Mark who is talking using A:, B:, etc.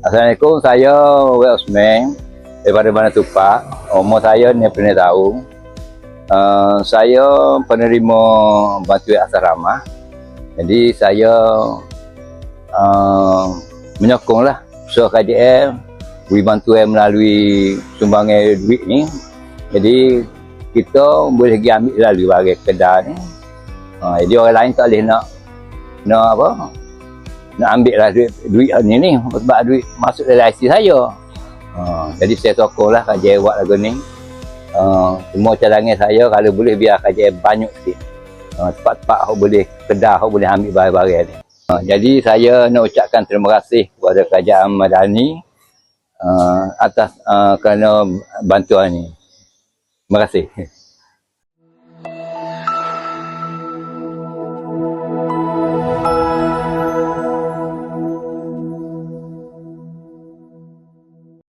A: Assalamualaikum, saya Wei Osman daripada Bandar Tupak. Umur saya 60 tahun. Uh, saya penerima bantuan asrama. Jadi saya uh, menyokonglah usaha KJM beri bantuan melalui sumbangan duit ni. Jadi kita boleh pergi ambil lalu bagi kedai ni. Uh, jadi orang lain tak boleh nak nak apa? nak ambil lah duit, duit ni ni. Sebab duit masuk dari IC saya. Uh, jadi saya sokong lah kajian buat lagu ni. Uh, semua cadangan saya kalau boleh biar kajian banyak sikit. Ha, Tempat-tempat uh, awak boleh kedah awak boleh ambil barang-barang ni. Uh, jadi saya nak ucapkan terima kasih kepada kerajaan Madani uh, atas uh, kerana bantuan ni. Terima kasih. Thank you.